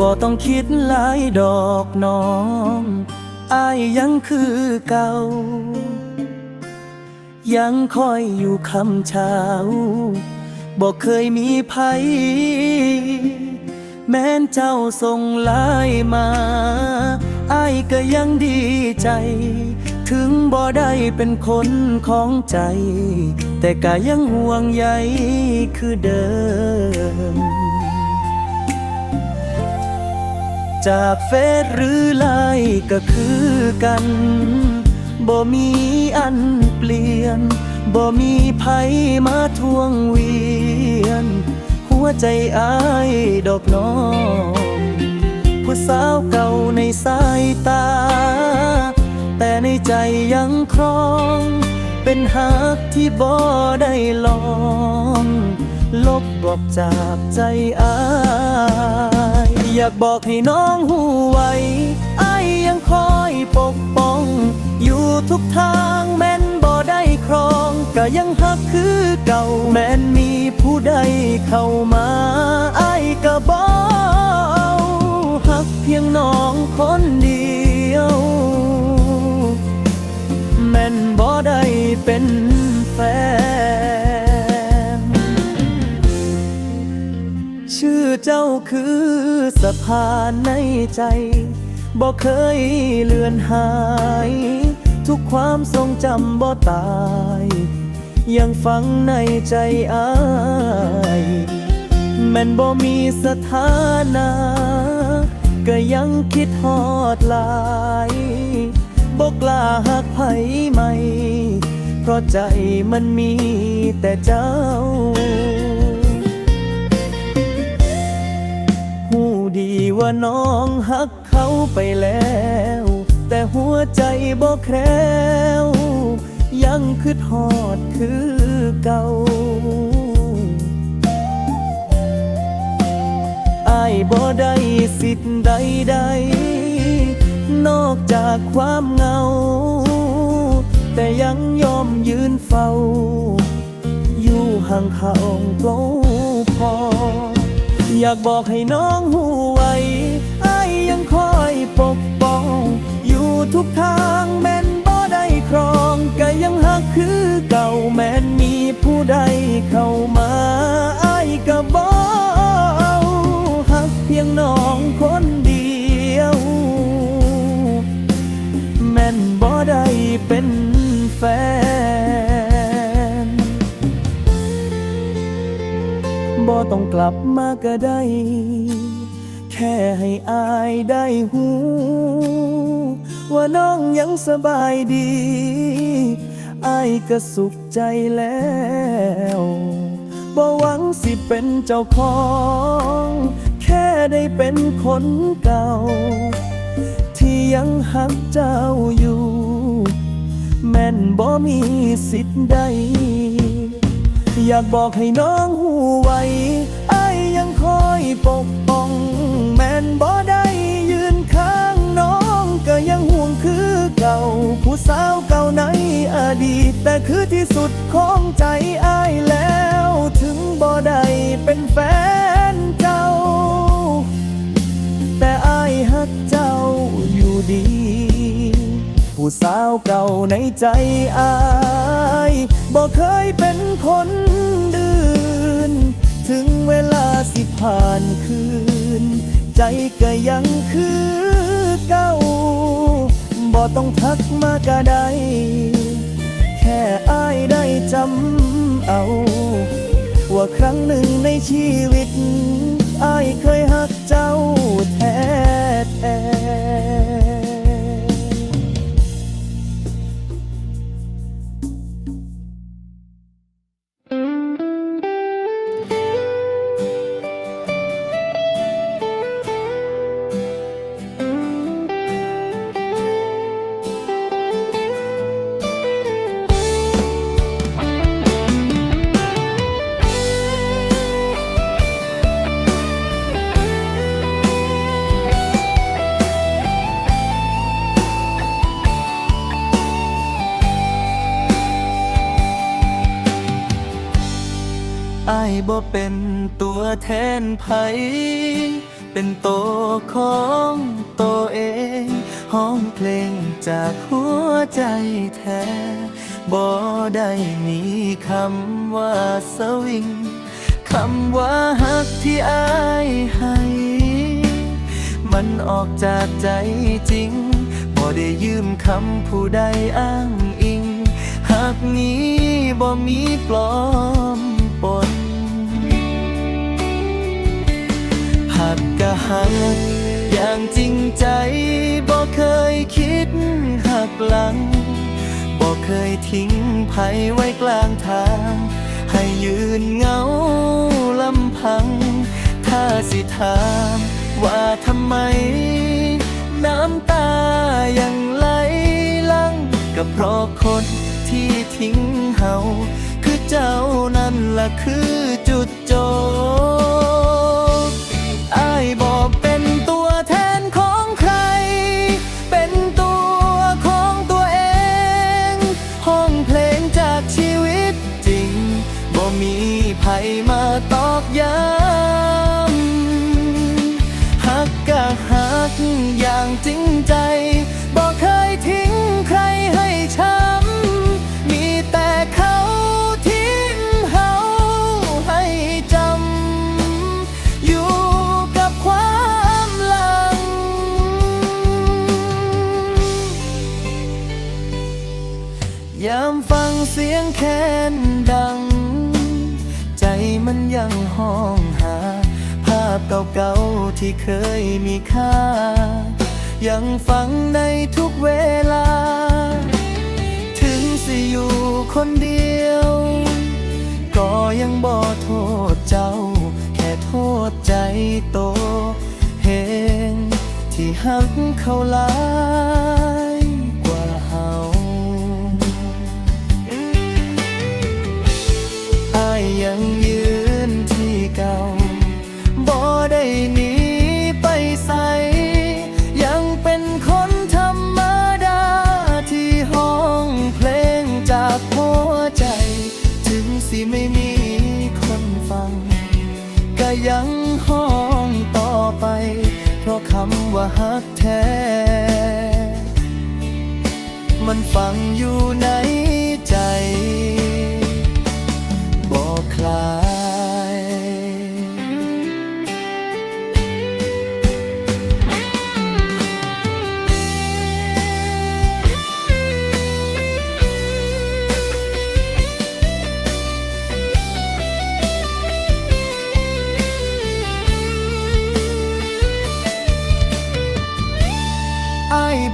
บ่ต้องคิดหลายดอกน้องอายยังคือเก่า ยังคอยอยู่คำเช้าบอกเคยมีภัย แม้นเจ้าส่งลายมาอายก็ยังดีใจ ถึงบ่ได้เป็นคนของใจ แต่ก็ยังห่วงใยคือเดิม จากเฟซหรือไลน์ก็คือกันบ่มีอันเปลี่ยนบ่มีภัยมาทวงเวียน หัวใจอายดอกน้องผู้สาวเก่าในสายตา แต่ในใจยังครอง เป็นหักที่บ่ได้ลอง ลบบอกจากใจอาย อยากบอกให้น้องหูไว้อายยังคอยปกป้อง อยู่ทุกทางแม้นบ่ได้ครองก็ยังหักคือเก่าแม้นมีผู้ใดเข้ามาไอายก็บอาหักเพียงน้องคนเดียว แม่นบ่ได้เป็นแฟน เจ้าคือสะพานในใจ บ่เคยเลือนหาย ทุกความทรงจำบ่ตาย ยังฝังในใจอาย แม่นบ่มีสถานะ ก็ยังคิดฮอดลายบ่กล้าหักไผใหม่ เพราะใจมันมีแต่เจ้า ว่าน้องหักเขาไปแล้ว แต่หัวใจบ่แคล้วยังคืดฮอดคือเก่าอายบ่ได้สิทธิ์ใดๆนอกจากความเงา แต่ยังยอมยืนเฝ้า อยู่ห่างเขาโปรพอ อยากบอกให้น้องหูไว้อายยังคอยปกป้อง อยู่ทุกทางแม้นบ่ได้ครองก็ยังหักคือเก่าแม้นมีผู้ใดเข้ามาอายก็บ่เอหักเพียงน้องคนเดียว แม่นบ่ได้เป็นแฟน ต้องกลับมาก็ได้ แค่ให้อายได้หู ว่าน้องยังสบายดีอายก็สุขใจแล้วบ่หวังสิเป็นเจ้าของ แค่ได้เป็นคนเก่า ที่ยังหักเจ้าอยู่ แม่นบ่มีสิทธิ์ใด อยากบอกให้น้องหูไว้อายยังคอยปกป้อง แม่นบ่ได้ยืนข้างน้อง ก็ยังห่วงคือเก่า ผู้สาวเก่าในอดีต แต่คือที่สุดของใจอายแล้ว ถึงบ่ได้เป็นแฟนเจ้า แต่อายฮักเจ้าอยู่ดี ผู้สาวเก่าในใจอาย บอกเคยเป็นคนดืนถึงเวลาสิผ่านคืน ใจก็ยังคือเก่าบ่ต้องทักมาก็ได้ แค่อายได้จำเอา ว่าครั้งหนึ่งในชีวิตอายเคยหักเจ้าแท้แท้ บ่เป็นตัวแทนไผเป็นโตของตัวเองห้องเพลงจากหัวใจแท้บ่ได้มีคำว่าสวิงคำว่าฮักที่อายให้ มันออกจากใจจริงบ่ได้ยืมคำผู้ใดอ้างอิงหากนี้บ่มีปลอม กกะหัก อย่างจริงใจบ่เคยคิดหักหลังบ่เคยทิ้งภัยไว้กลางทาง ให้ยืนเงาลำพัง ถ้าสิถามว่าทำไม น้ำตายังไหลลังก็เพราะคนที่ทิ้งเฮาคือเจ้านั่นล่ะคือจุดจบ มันยังห้องหา ภาพเก่าๆที่เคยมีค่า ยังฟังในทุกเวลา ถึงสิอยู่คนเดียว ก็ยังบ่โทษเจ้า แค่โทษใจโตเห็นที่หักเขาหลายกว่าเฮาอายยังยื ว่าฮักแท้ มันฝังอยู่ใน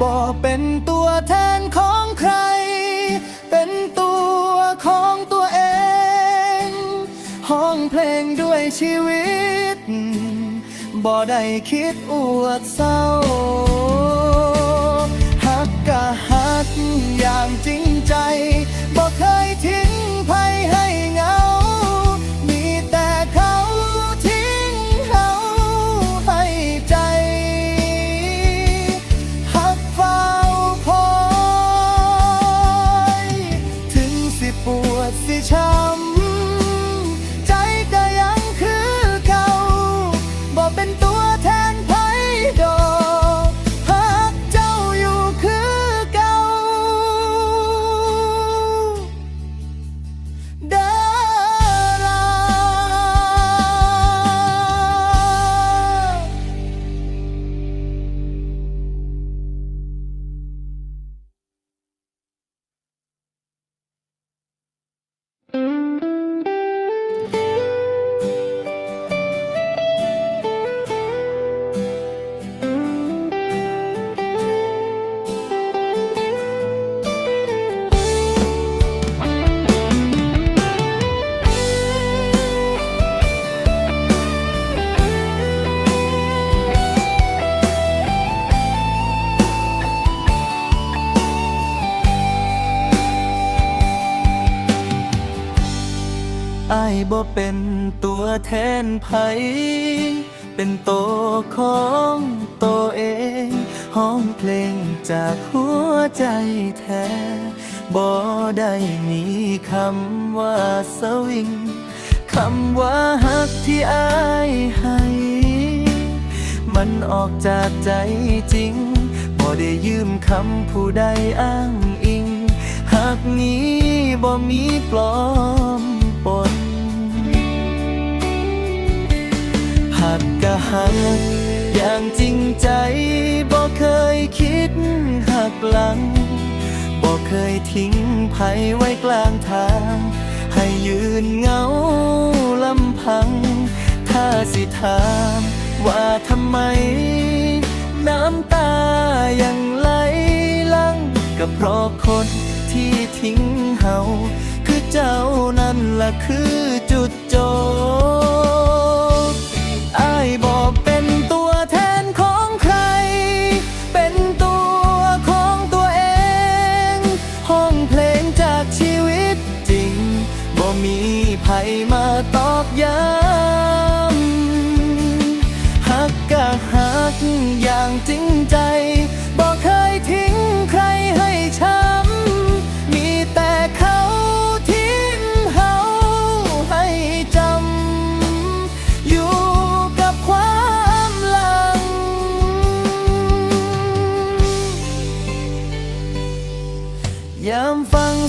บอกเป็นตัวแทนของใคร เป็นตัวของตัวเอง ห้องเพลงด้วยชีวิต บ่ได้คิดอวดเศร้าหักกะหักอย่างจริงใจ บ่เคยทิ้งภัย แทนไผเป็นโตของตัวเองห้องเพลงจากหัวใจแท้บ่ได้มีคำว่าสวิงคำว่าฮักที่อายให้ มันออกจากใจจริงบ่ได้ยืมคำผู้ใดอ้างอิงหากนี้บ่มีปลอม หักกะหัก อย่างจริงใจบ่เคยคิดหักหลังบ่เคยทิ้งไผไว้กลางทาง ให้ยืนเงาลำพัง ถ้าสิถามว่าทำไม น้ำตายังไหลลังก็เพราะคนที่ทิ้งเฮาคือเจ้านั่นละคือจุดจบ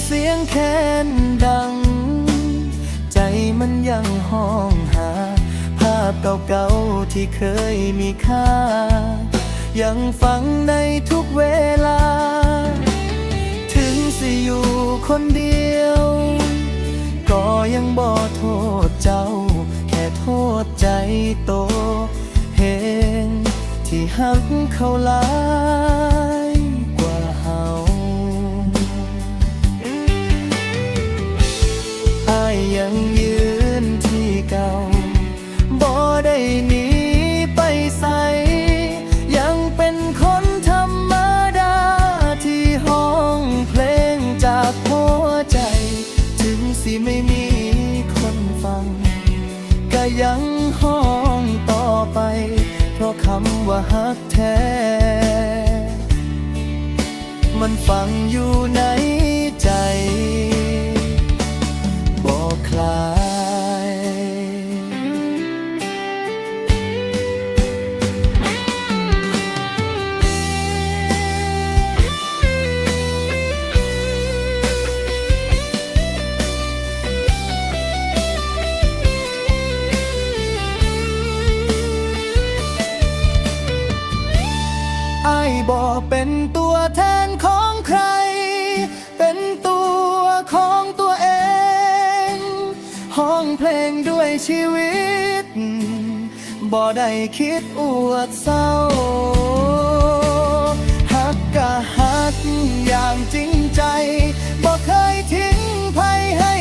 เสียงแคนดัง ใจมันยังห้องหา ภาพเก่าๆที่เคยมีค่า ยังฟังในทุกเวลา ถึงสิอยู่คนเดียว ก็ยังบ่โทษเจ้า แค่โทษใจโตเห็นที่หักเขาลา ยังห้องต่อไป เพราะคำว่าฮักแท้ มันฝังอยู่ในใจ บ่ได้คิดอวดเศร้าหักกะหักอย่างจริงใจ บ่เคยทิ้งภัยให้